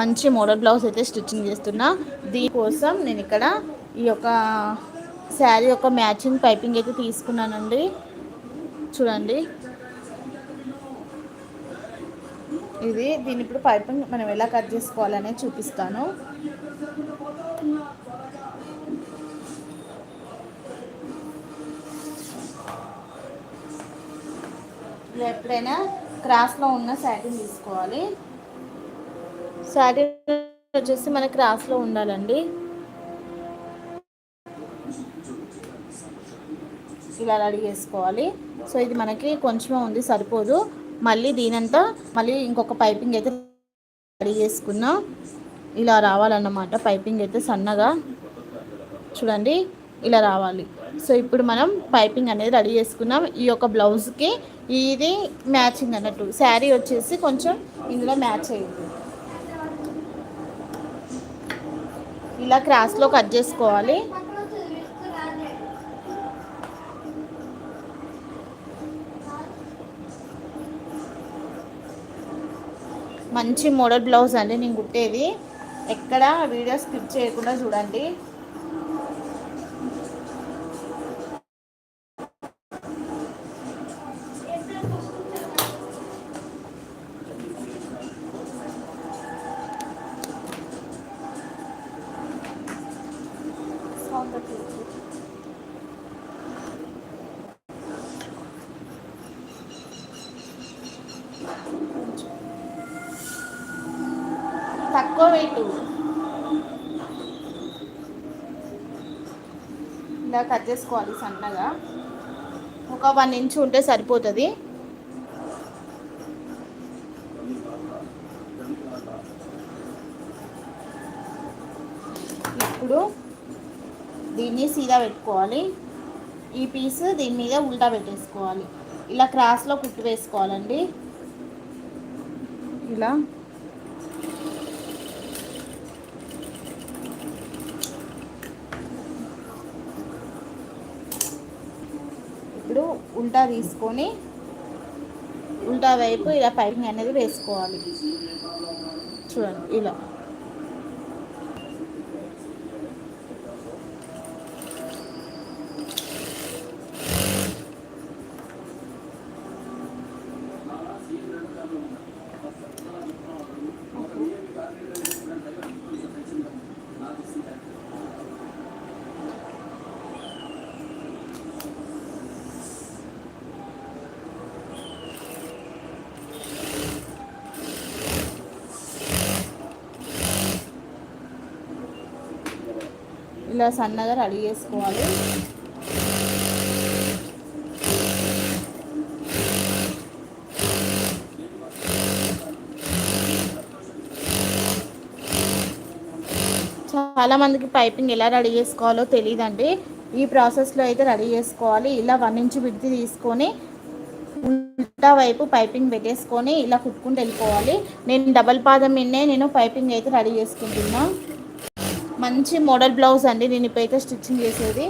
మంచి model blouse అయితే stitching చేస్తున్నా. దీనికోసం నేను ఇక్కడ ఈ యొక్క శారీ యొక్క మ్యాచింగ్ పైపింగ్ అయితే తీసుకున్నానండి. చూడండి. ఇది దీని ఇప్పుడు పైపింగ్ మనం ఎలా కట్ చేసుకోవాలనే చూపిస్తాను. ఎప్పుడైనా క్రాస్లో ఉన్న శారీని తీసుకోవాలి. శారీ వచ్చేసి మన క్రాస్లో ఉండాలండి. ఇలా రెడీ చేసుకోవాలి. సో ఇది మనకి కొంచెమే ఉంది సరిపోదు. మళ్ళీ దీనంతా మళ్ళీ ఇంకొక పైపింగ్ అయితే రెడీ చేసుకున్నాం ఇలా రావాలన్నమాట పైపింగ్ అయితే సన్నగా. చూడండి ఇలా రావాలి. సో ఇప్పుడు మనం పైపింగ్ అనేది రెడీ చేసుకున్నాం ఈ యొక్క బ్లౌజ్కి ఇది మ్యాచింగ్ అన్నట్టు శారీ వచ్చేసి కొంచెం ఇందులో మ్యాచ్ అయ్యింది. ఇలా క్రాస్లో కట్ చేసుకోవాలి. మంచి మోడల్ బ్లౌజ్ అండి నేను కుట్టేది. ఎక్కడ వీడియో స్కిప్ చేయకుండా చూడండి. తక్కువ వెయిట్ ఇలా కట్ చేసుకోవాలి సన్నగా. ఒక వన్ ఇంచ్ ఉంటే సరిపోతుంది. ఇప్పుడు దీన్ని సీదా పెట్టుకోవాలి. ఈ పీస్ దీని మీద ఉల్టా పెట్టేసుకోవాలి. ఇలా క్రాస్లో కుట్టు వేసుకోవాలండి. ఇలా ఇప్పుడు ఉల్టా తీసుకొని ఉల్టా వైపు ఇలా పైపింగ్ అనేది వేసుకోవాలి. చూడండి ఇలా. ఇలా సన్నగా రెడీ చేసుకోవాలి. చాలామందికి పైపింగ్ ఎలా రెడీ చేసుకోవాలో తెలియదండి ఈ ప్రాసెస్లో అయితే రెడీ చేసుకోవాలి. ఇలా వన్ ఇంచ్ విడిది తీసుకొని ఉల్టా వైపు పైపింగ్ పెట్టేసుకొని ఇలా కుట్టుకుంటూ వెళ్ళిపోవాలి. నేను డబల్ పాదం మిన్నే నేను పైపింగ్ అయితే రెడీ చేసుకుంటున్నాను మంచి మోడల్ బ్లౌజ్ అండి. నేను ఇప్పుడైతే స్టిచ్చింగ్ చేసేది.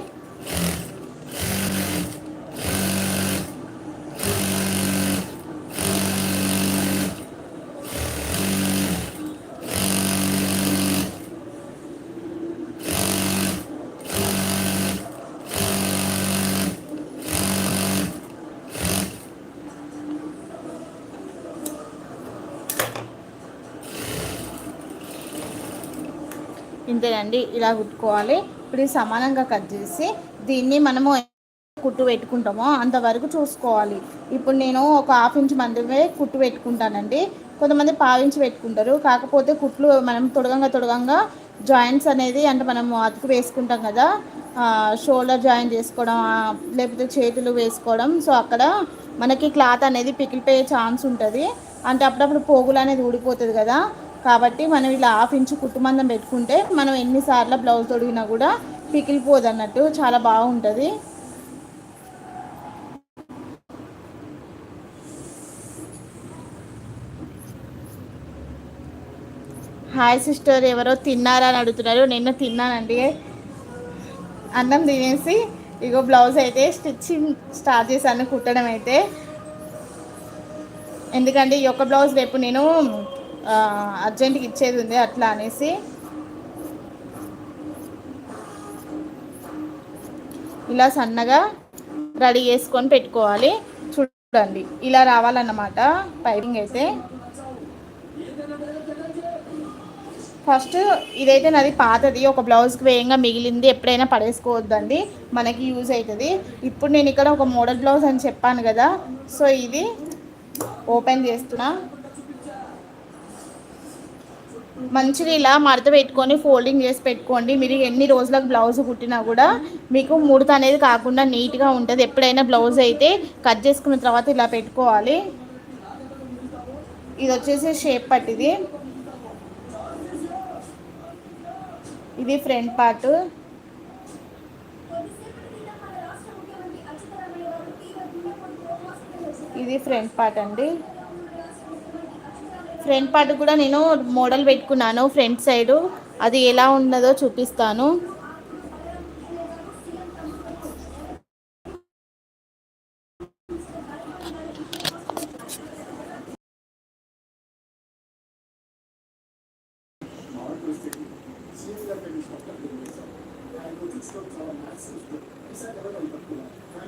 ఇంతేనండి ఇలా కుట్టుకోవాలి. ఇప్పుడు సమానంగా కట్ చేసి దీన్ని మనము కుట్టు పెట్టుకుంటామో అంతవరకు చూసుకోవాలి. ఇప్పుడు నేను ఒక హాఫ్ ఇంచ్ మందిమే కుట్టు పెట్టుకుంటానండి. కొంతమంది పావించి పెట్టుకుంటారు. కాకపోతే కుట్లు మనం తొడగంగా తొడగంగా జాయింట్స్ అనేది అంటే మనం అతుకు వేసుకుంటాం కదా షోల్డర్ జాయిన్ చేసుకోవడం లేకపోతే చేతులు వేసుకోవడం. సో అక్కడ మనకి క్లాత్ అనేది పికిలిపోయే ఛాన్స్ ఉంటుంది. అంటే అప్పుడప్పుడు పోగులు అనేది ఊడిపోతుంది కదా. కాబట్టి మనం ఇలా హాఫ్ ఇంచు కుట్టుమందం పెట్టుకుంటే మనం ఎన్నిసార్లు బ్లౌజ్ తొడిగినా కూడా పికిలిపోదు అన్నట్టు చాలా బాగుంటుంది. హాయ్ సిస్టర్ ఎవరో తిన్నారా అని అడుగుతున్నారు. నిన్న తిన్నానండి. అన్నం తినేసి ఇగో బ్లౌజ్ అయితే స్టిచ్చింగ్ స్టార్ట్ చేశాను కుట్టడం అయితే. ఎందుకంటే ఈ యొక్క బ్లౌజ్ రేపు నేను అర్జెంటుకి ఇచ్చేది ఉంది అట్లా అనేసి. ఇలా సన్నగా రెడీ చేసుకొని పెట్టుకోవాలి. చూడండి ఇలా రావాలన్నమాట. పైపింగ్ అయితే. ఫస్ట్ ఇదైతే నాది పాతది ఒక బ్లౌజ్కి వేయంగా మిగిలింది ఎప్పుడైనా పడేసుకోవద్దండి మనకి యూజ్ అవుతుంది ఇప్పుడు నేను ఇక్కడ ఒక మోడల్ బ్లౌజ్ అని చెప్పాను కదా సో ఇది ఓపెన్ చేస్తున్నా. మంచిగా ఇలా మడత పెట్టుకొని ఫోల్డింగ్ చేసి పెట్టుకోండి. మీరు ఎన్ని రోజులకు బ్లౌజ్ కుట్టినా కూడా మీకు ముడత అనేది కాకుండా నీట్గా ఉంటుంది. ఎప్పుడైనా బ్లౌజ్ అయితే కట్ చేసుకున్న తర్వాత ఇలా పెట్టుకోవాలి. ఇది వచ్చేసి షేప్ పట్టిది ఇది. ఫ్రంట్ పార్ట్ ఇది ఫ్రంట్ పార్ట్ అండి. ఫ్రంట్ పార్ట్ కూడా నేను మోడల్ పెట్టుకున్నాను ఫ్రంట్ సైడు. అది ఎలా ఉన్నదో చూపిస్తాను.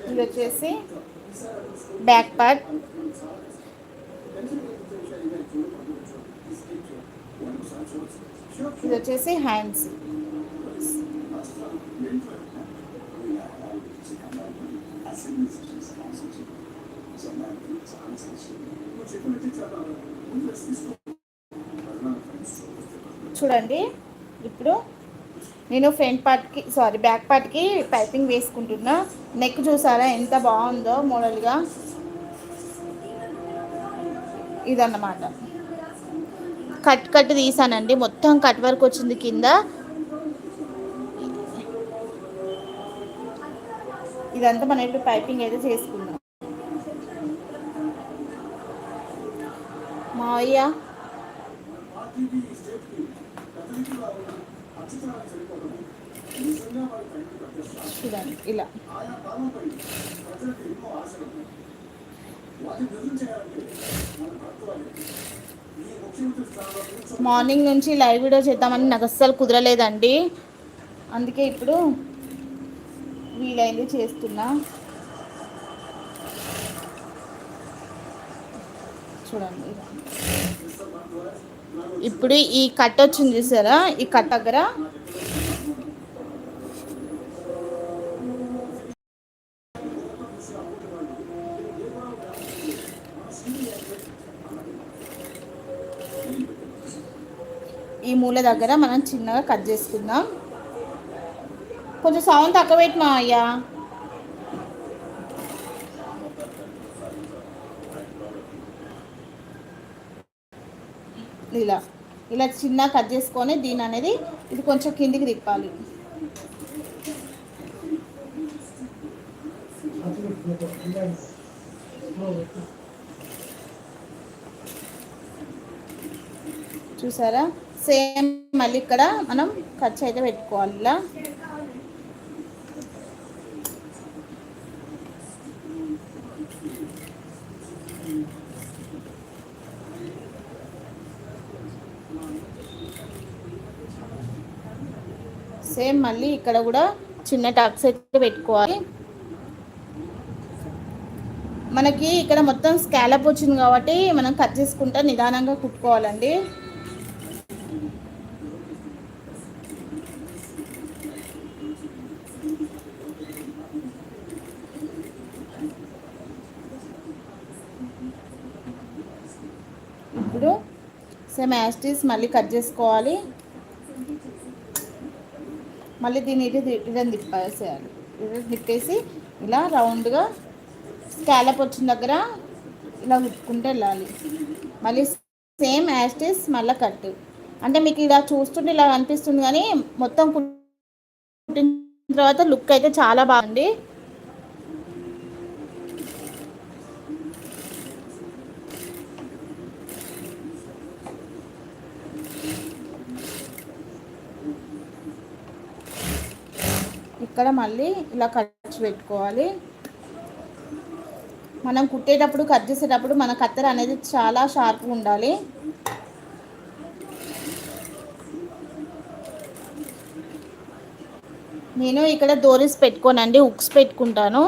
ఇది వచ్చేసి బ్యాక్ పార్ట్. ఇది వచ్చేసి హ్యాండ్స్. చూడండి ఇప్పుడు నేను ఫ్రంట్ పార్ట్కి సారీ బ్యాక్ పార్ట్కి పైపింగ్ వేసుకుంటున్నా. నెక్ చూసారా ఎంత బాగుందో మోడల్గా. ఇదన్నమాట. కట్ కట్ తీసానండి. మొత్తం కట్ వర్క్ వచ్చింది కింద. ఇదంతా మనం ఇప్పుడు పైపింగ్ అయితే చేసుకుందాం. మావయ్య. చూడండి ఇలా. మార్నింగ్ నుంచి లైవ్ వీడియో చేద్దామని నాకు అస్సలు కుదరలేదండి. అందుకే ఇప్పుడు వీలైంది చేస్తున్నా. చూడండి. ఇప్పుడు ఈ కట్ వచ్చింది చూసారా? ఈ కట్ దగ్గర ఈ మూల దగ్గర మనం చిన్నగా కట్ చేసుకుందాం. కొంచెం సౌండ్ తక్కువ పెట్టినా అయ్యా? ఇలా ఇలా చిన్న కట్ చేసుకొని దీని అనేది ఇది కొంచెం కిందికి తిప్పాలి. చూసారా? సేమ్ మళ్ళీ ఇక్కడ మనం ఖర్చు అయితే పెట్టుకోవాలి ఇలా సేమ్ మళ్ళీ ఇక్కడ కూడా చిన్న టాక్స్ అయితే పెట్టుకోవాలి. మనకి ఇక్కడ మొత్తం స్కాలప్ వచ్చింది కాబట్టి మనం కట్ చేసుకుంటా నిదానంగా కుట్టుకోవాలండి ఇప్పుడు సేమ్ యాస్టీస్ మళ్ళీ కట్ చేసుకోవాలి. మళ్ళీ దీన్ని ఇటు రిటర్న్ తిప్పేసేయాలి. రిటర్న్ తిప్పేసి ఇలా రౌండ్గా స్కాలప్ వచ్చిన దగ్గర ఇలా కుట్టుకుంటూ వెళ్ళాలి. మళ్ళీ సేమ్ యాస్టీస్ మళ్ళీ కట్. అంటే మీకు ఇలా చూస్తుంటే ఇలా అనిపిస్తుంది కానీ మొత్తం కుట్టిన తర్వాత లుక్ అయితే చాలా బాగుంది. ఇక్కడ మళ్ళీ ఇలా కట్ పెట్టుకోవాలి. మనం కుట్టేటప్పుడు కట్ చేసేటప్పుడు మన కత్తెర అనేది చాలా షార్ప్గా ఉండాలి. నేను ఇక్కడ దోరీస్ పెట్టుకోనండి ఉక్స్ పెట్టుకుంటాను.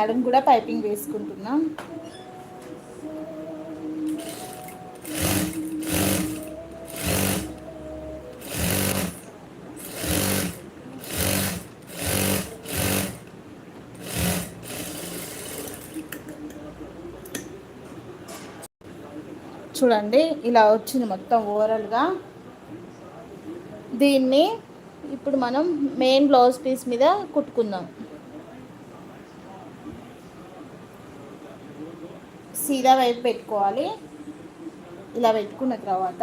నడుము కూడా పైపింగ్ వేసుకుంటున్నాం. చూడండి ఇలా వచ్చింది మొత్తం ఓవరాల్గా దీన్ని ఇప్పుడు మనం మెయిన్ బ్లౌజ్ పీస్ మీద కుట్టుకుందాం. సీదా వైపు పెట్టుకోవాలి. ఇలా పెట్టుకున్న తర్వాత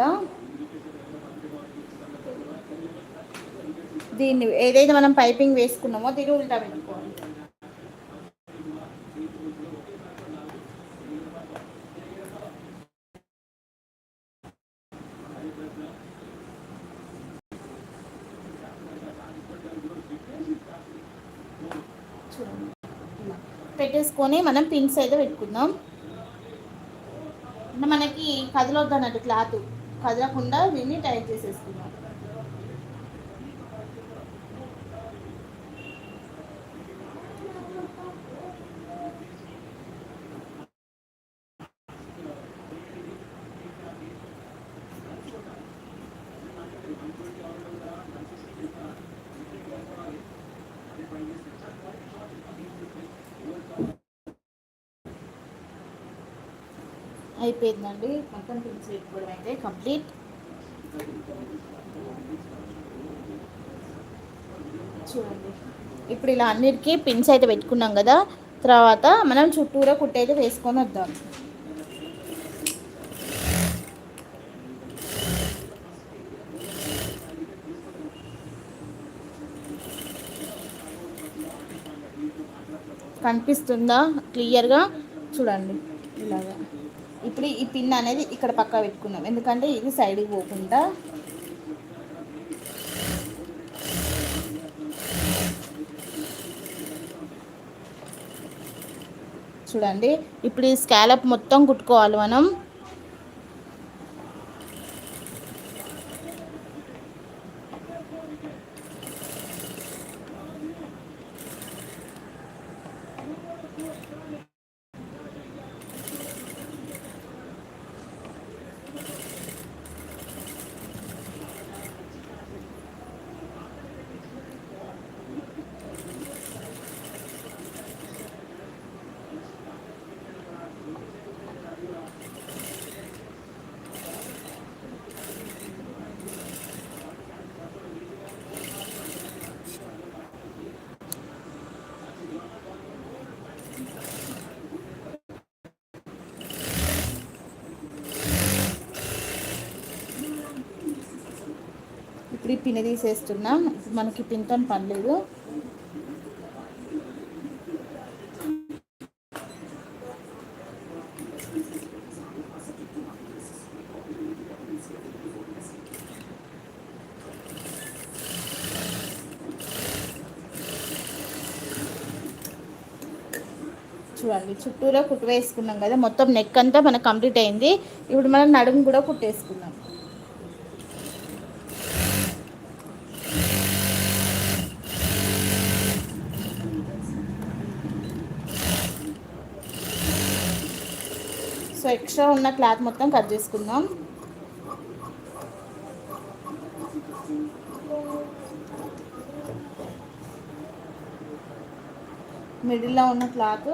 దీన్ని ఏదైతే మనం పైపింగ్ వేసుకున్నామో దీన్ని ఉల్టా పెట్టుకోవాలి. పెట్టేసుకొని మనం పిన్స్ అయితే పెట్టుకుందాం. అంటే మనకి కదలొద్దు అన్నట్టు క్లాత్ కదలకుండా దీన్ని టైట్ చేసేసుకున్నాం అయిపోయిందండి. మొత్తం పిన్స్ పెట్టుకోవడం అయితే కంప్లీట్. చూడండి. ఇప్పుడు ఇలా అన్నిటికీ పిన్స్ అయితే పెట్టుకున్నాం కదా. తర్వాత మనం చుట్టూరా కుట్టైతే వేసుకొని వద్దాం. కనిపిస్తుందా? క్లియర్గా? చూడండి. ఇలాగా. ఇప్పుడు ఈ పిన్ అనేది ఇక్కడ పక్క పెట్టుకున్నాం. ఎందుకంటే ఇది సైడ్కి పోకుండా. చూడండి ఇప్పుడు ఈ స్కాలప్ మొత్తం కుట్టుకోవాలి మనం ఇప్పుడు ఈ పిని తీసేస్తున్నా. మనకి పింతన్ పనిలేదు. చూడండి చుట్టూరా కుట్టు వేసుకున్నాం కదా. మొత్తం నెక్ అంతా మనకు కంప్లీట్ అయింది. ఇప్పుడు మనం నడుము కూడా కుట్టేసుకున్నాం సో ఎక్స్ట్రా ఉన్న క్లాత్ మొత్తం కట్ చేసుకుందాం. మిడిల్లో ఉన్న క్లాత్.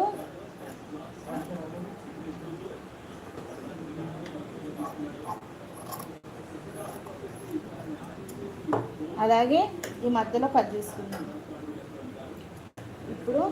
అలాగే ఈ మధ్యలో కట్ చేసుకుందాం. ఇప్పుడు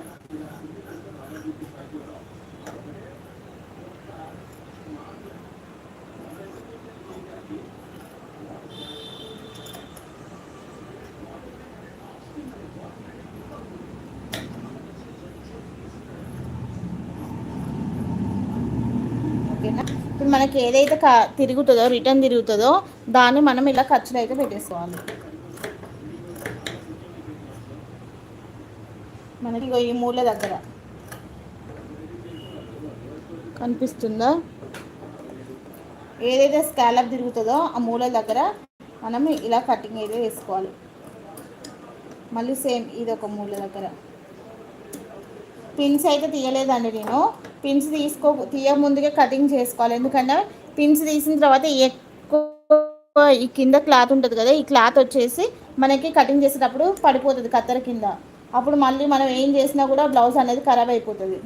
ఓకేనా? ఇప్పుడు మనకి ఏదైతే క తిరుగుతుందో రిటర్న్ తిరుగుతుందో దాన్ని మనం ఇలా ఖర్చులు అయితే పెట్టేసుకోవాలి. మనకి ఈ మూల దగ్గర. కనిపిస్తుందా? ఏదైతే స్కాలప్ తిరుగుతుందో ఆ మూల దగ్గర మనం ఇలా కటింగ్ అయితే వేసుకోవాలి. మళ్ళీ సేమ్ ఇది ఒక మూల దగ్గర. పిన్స్ అయితే తీయలేదండి నేను. పిన్స్ తీసుకో తీయ ముందుగా కటింగ్ చేసుకోవాలి. ఎందుకంటే పిన్స్ తీసిన తర్వాత ఎక్కువ ఈ కింద క్లాత్ ఉంటుంది కదా ఈ క్లాత్ వచ్చేసి మనకి కటింగ్ చేసేటప్పుడు పడిపోతుంది కత్తెర కింద. అప్పుడు మళ్ళీ మనం ఏం చేసినా కూడా బ్లౌజ్ అనేది ఖరాబ్ అయిపోతుంది.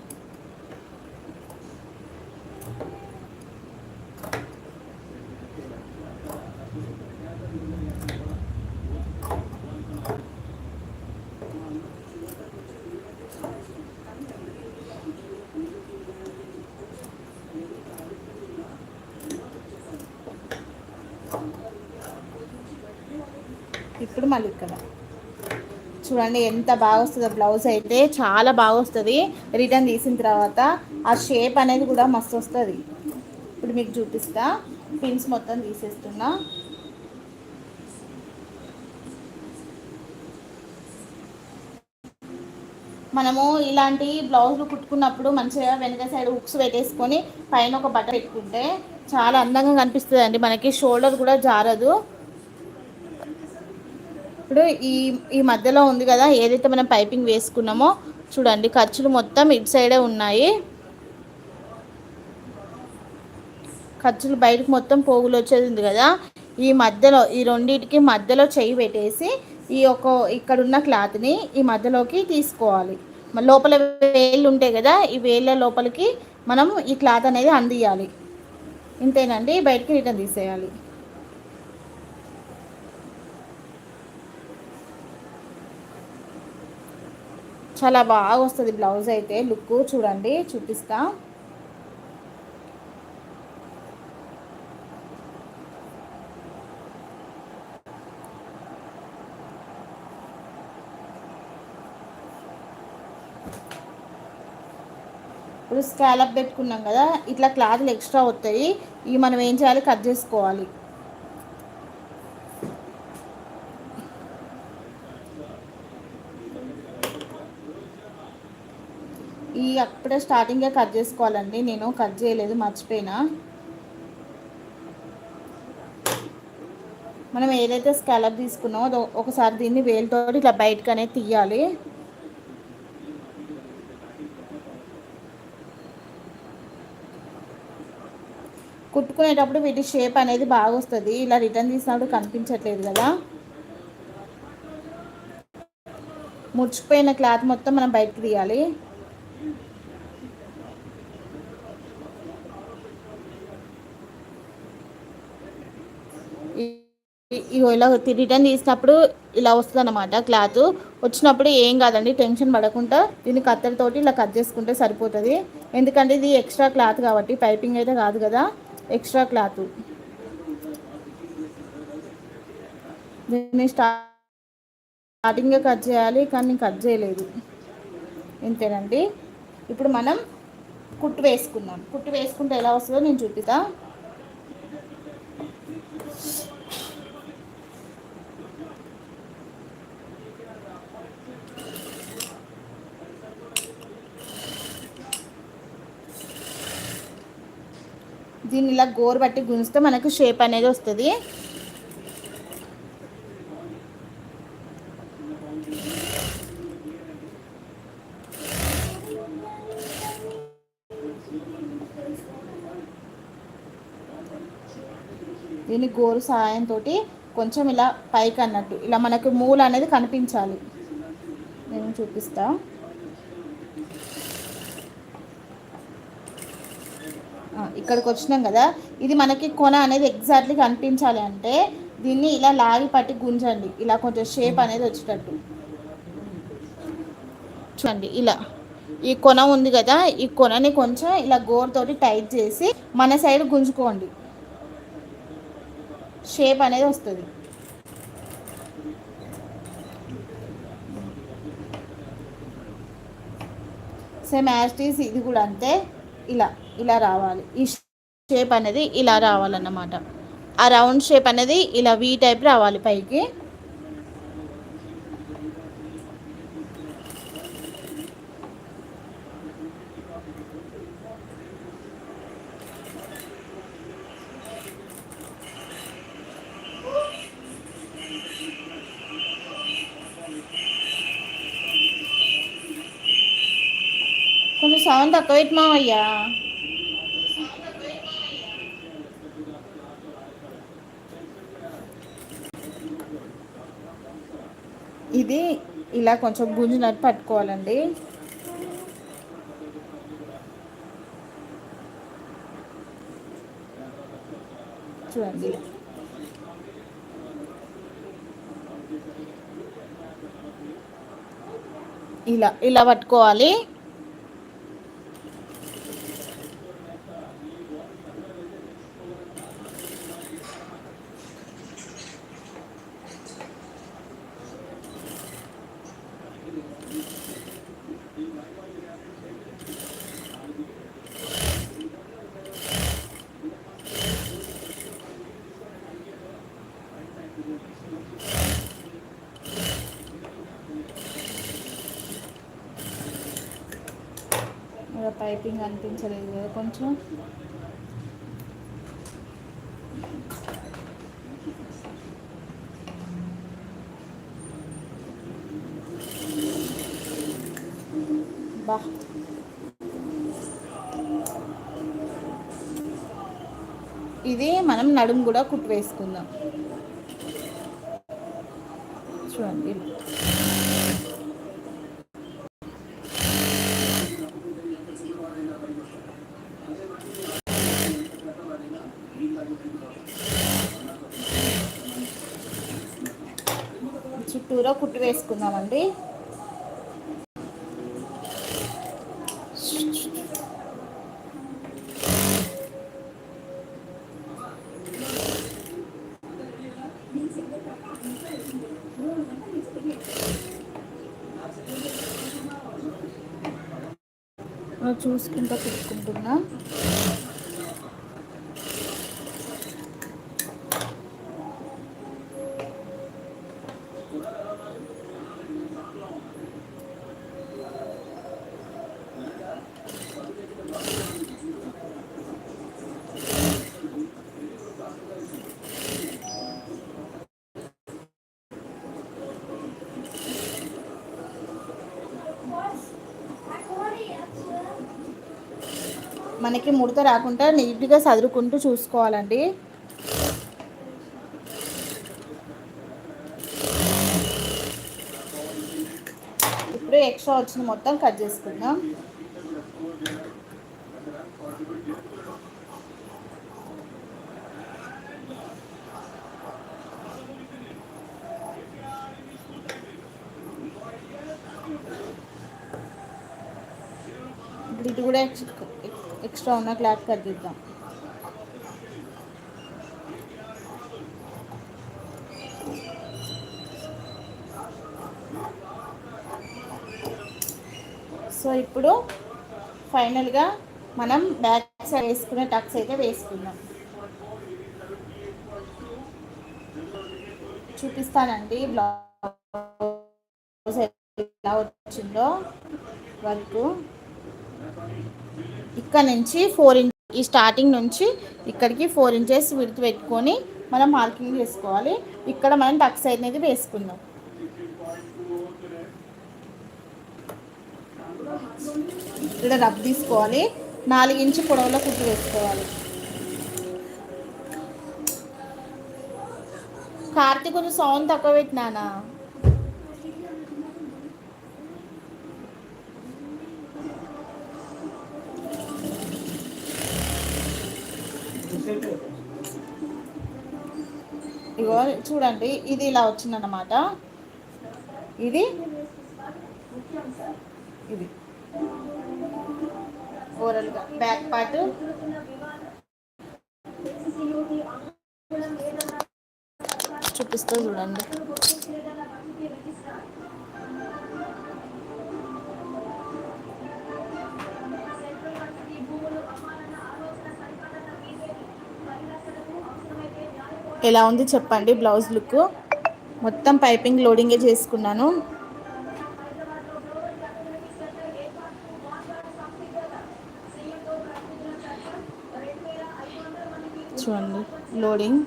ఇప్పుడు మళ్ళీ ఇక్కడ. చూడండి ఎంత బాగా వస్తుందో బ్లౌజ్ అయితే చాలా బాగా వస్తుంది రిటర్న్ తీసిన తర్వాత ఆ షేప్ అనేది కూడా మస్తు వస్తుంది. ఇప్పుడు మీకు చూపిస్తా. పిన్స్ మొత్తం తీసేస్తున్నా. మనము ఇలాంటి బ్లౌజులు కుట్టుకున్నప్పుడు మంచిగా వెనక సైడ్ హుక్స్ పెట్టేసుకొని పైన ఒక బట్ట పెట్టుకుంటే చాలా అందంగా కనిపిస్తుంది అండి మనకి షోల్డర్ కూడా జారదు. ఇప్పుడు ఈ ఈ మధ్యలో ఉంది కదా ఏదైతే మనం పైపింగ్ వేసుకున్నామో చూడండి ఖర్చులు మొత్తం ఇటు సైడే ఉన్నాయి. ఖర్చులు బయటకు మొత్తం పోగులు వచ్చేది ఉంది కదా ఈ మధ్యలో ఈ రెండింటికి మధ్యలో చెయ్యి పెట్టేసి ఈ ఒక ఇక్కడున్న క్లాత్ని ఈ మధ్యలోకి తీసుకోవాలి. లోపల వేళ్ళు ఉంటాయి కదా ఈ వేళ్ళ లోపలికి మనం ఈ క్లాత్ అనేది అందియాలి. ఇంతేనండి బయటికి రిటర్న్ తీసేయాలి. చాలా బాగా వస్తుంది బ్లౌజ్ అయితే. లుక్ చూడండి చూపిస్తా. ఇప్పుడు స్కాలప్ పెట్టుకున్నాం కదా ఇట్లా క్లాత్లు ఎక్స్ట్రా వస్తాయి ఇవి మనం ఏం చేయాలి? కట్ చేసుకోవాలి. ఈ అప్పుడే స్టార్టింగే కట్ చేసుకోవాలండి. నేను కట్ చేయలేదు మర్చిపోయినా. మనం ఏదైతే స్కాలప్ తీసుకున్నామో ఒకసారి దీన్ని వేలుతో ఇట్లా బయటకు అనేది తీయాలి. కుట్టుకునేటప్పుడు వీటి షేప్ అనేది బాగా వస్తుంది ఇలా రిటర్న్ తీసినప్పుడు కనిపించట్లేదు కదా. ముడిచిపోయిన క్లాత్ మొత్తం మనం బయటకు తీయాలి. ఇగో ఇలా రిటర్న్ తీసినప్పుడు ఇలా వస్తుంది అనమాట క్లాత్. వచ్చినప్పుడు ఏం కాదండి టెన్షన్ పడకుండా దీన్ని కత్తెరతోటి ఇలా కట్ చేసుకుంటే సరిపోతుంది. ఎందుకంటే ఇది ఎక్స్ట్రా క్లాత్ కాబట్టి పైపింగ్ అయితే కాదు కదా ఎక్స్ట్రా క్లాత్. దీన్ని స్టార్టింగ్గా కట్ చేయాలి కానీ నేను కట్ చేయలేదు. ఇంతేనండి. ఇప్పుడు మనం కుట్టు వేసుకుందాం. కుట్టు వేసుకుంటే ఎలా వస్తుందో నేను చూపిస్తాను దీన్ని ఇలా గోరు బట్టి గుంజితే మనకు షేప్ అనేది వస్తుంది. దీన్ని గోరు సహాయంతో కొంచెం ఇలా పైకి అన్నట్టు ఇలా మనకు మూల అనేది కనిపించాలి. నేను చూపిస్తాను ఇక్కడికి వచ్చినాం కదా. ఇది మనకి కొన అనేది ఎగ్జాక్ట్లీ కనిపించాలి అంటే దీన్ని ఇలా లాగి పట్టి గుంజండి. ఇలా కొంచెం షేప్ అనేది వచ్చేటట్టు. చూడండి ఇలా. ఈ కొన ఉంది కదా ఈ కొనని కొంచెం ఇలా గోరుతోటి టైట్ చేసి మన సైడ్ గుంజుకోండి. షేప్ అనేది వస్తుంది. సేమ్ యాస్టీస్ ఇది కూడా అంతే. ఇలా. ఇలా రావాలి. ఈ షేప్ అనేది ఇలా రావాలన్నమాట. ఆ రౌండ్ షేప్ అనేది ఇలా వీ టైప్ రావాలి పైకి. కొంచెం సౌండ్ తక్కువ అయ్యా మావయ్యా ఇది ఇలా కొంచెం గుంజినట్టు పట్టుకోవాలండి. చూడండి. ఇలా ఇలా పట్టుకోవాలి. పైపింగ్ అనిపించలేదు కదా కొంచెం బా ఇది మనం నడుము కూడా కుట్టు వేసుకుందాం చూడండి. చుట్టూరా కుట్టు వేసుకుందామండి చూసుకుంటా పెట్టుకుంటున్నాం. మనకి ముడత రాకుండా నీట్గా సదురుకుంటూ చూసుకోవాలండి. ఇప్పుడు ఎక్స్ట్రా వచ్చిన మొత్తం కట్ చేసుకుందాం ఇది కూడా ఎక్స్ట్రా ఉన్న క్లాత్ కట్టిద్దాం సో ఇప్పుడు ఫైనల్గా మనం బ్యాక్ సైడ్ వేసుకునే టక్స్ అయితే వేసుకుందాం. చూపిస్తానండి బ్లౌజ్ ఎలా వచ్చిందో వర్క్. ఇక్కడ నుంచి ఫోర్ ఇంచ్ ఈ స్టార్టింగ్ నుంచి ఇక్కడికి ఫోర్ ఇంచెస్ విడుతు పెట్టుకొని మనం మార్కింగ్ చేసుకోవాలి. ఇక్కడ మనం టక్ సైడ్ అనేది వేసుకుందాం. ఇక్కడ రబ్ తీసుకోవాలి. నాలుగు ఇంచు పొడవులో కుట్టు వేసుకోవాలి. కార్తీక్ కొంచెం సౌండ్ తక్కువ పెట్టినానా ఇగో చూడండి ఇది ఇలా వచ్చిందన్నమాట. ఇది ఇది. ఓవరాల్గా బ్యాక్ పార్ట్ చూపిస్తూ చూడండి. ఎలా ఉంది చెప్పండి బ్లౌజ్ లుక్? మొత్తం పైపింగ్ లోడింగే చేసుకున్నాను. చూడండి లోడింగ్.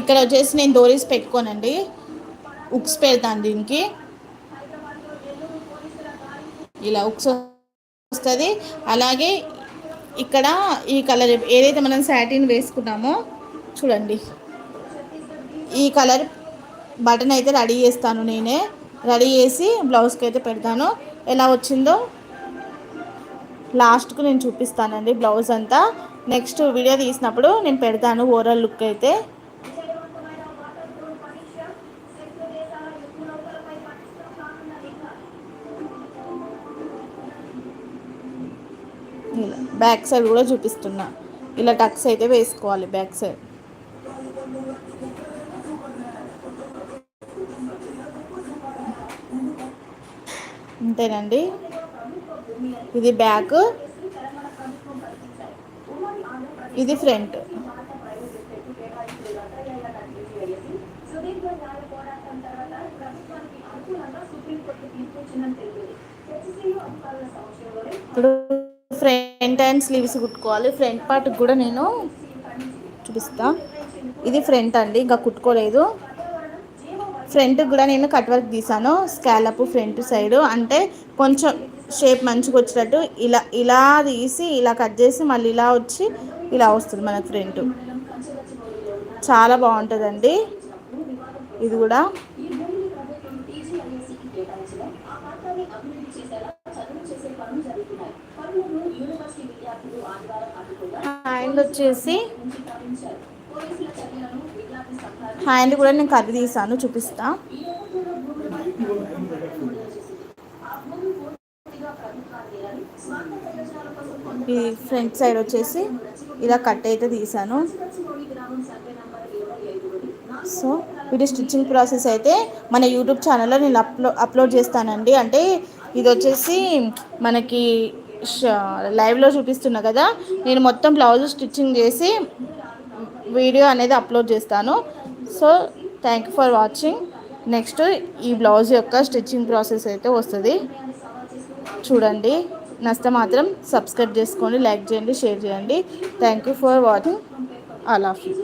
ఇక్కడ వచ్చేసి నేను డోరీస్ పెట్టుకోనండి. ఉక్స్ పెడతాను దీనికి. ఇలా ఉక్స్ వస్తుంది. అలాగే ఇక్కడ ఈ కలర్ ఏదైతే మనం శాటిన్ వేసుకున్నామో చూడండి. ఈ కలర్ బటన్ అయితే రెడీ చేస్తాను నేనే. రెడీ చేసి బ్లౌజ్కి అయితే పెడతాను. ఎలా వచ్చిందో లాస్ట్కు నేను చూపిస్తానండి బ్లౌజ్ అంతా. నెక్స్ట్ వీడియో తీసినప్పుడు నేను పెడతాను ఓవరాల్ లుక్ అయితే. ఇలా బ్యాక్ సైడ్ కూడా చూపిస్తున్నా. ఇలా టక్స్ అయితే వేసుకోవాలి బ్యాక్ సైడ్. అంతేనండి ఇది బ్యాక్. ఇది ఫ్రంట్. ఇప్పుడు ఫ్రంట్ అండ్ స్లీవ్స్ కుట్టుకోవాలి. ఫ్రంట్ పార్ట్ కూడా నేను చూపిస్తా. ఇది ఫ్రంట్ అండి ఇంకా కుట్టుకోలేదు. ఫ్రంట్ కూడా నేను కట్ వర్క్ తీసాను. Scallop front side. అంటే కొంచెం షేప్ మంచిగా వచ్చేటట్టు ఇలా ఇలా తీసి ఇలా కట్ చేసి మళ్ళీ ఇలా వచ్చి ఇలా వస్తుంది మనకు ఫ్రంట్ చాలా బాగుంటుందండి. ఇది కూడా. హ్యాండ్ వచ్చేసి హ్యాండ్ కూడా నేను కర్రీ తీసాను చూపిస్తాను ఈ ఫ్రంట్ సైడ్ వచ్చేసి ఇలా కట్ అయితే తీసాను. సో వీటి స్టిచ్చింగ్ ప్రాసెస్ అయితే మన యూట్యూబ్ ఛానల్లో నేను అప్లో అప్లోడ్ చేస్తానండి. అంటే ఇది వచ్చేసి మనకి లైవ్లో చూపిస్తున్నా కదా నేను మొత్తం బ్లౌజ్ స్టిచ్చింగ్ చేసి వీడియో అనేది అప్లోడ్ చేస్తాను. So thank you for watching. Next ఈ బ్లౌజ్ యొక్క స్టిచ్చింగ్ ప్రాసెస్ అయితే వస్తుంది. చూడండి. నచ్చితే మాత్రం సబ్స్క్రైబ్ చేసుకోండి లైక్ చేయండి షేర్ చేయండి. Thank you for watching all of you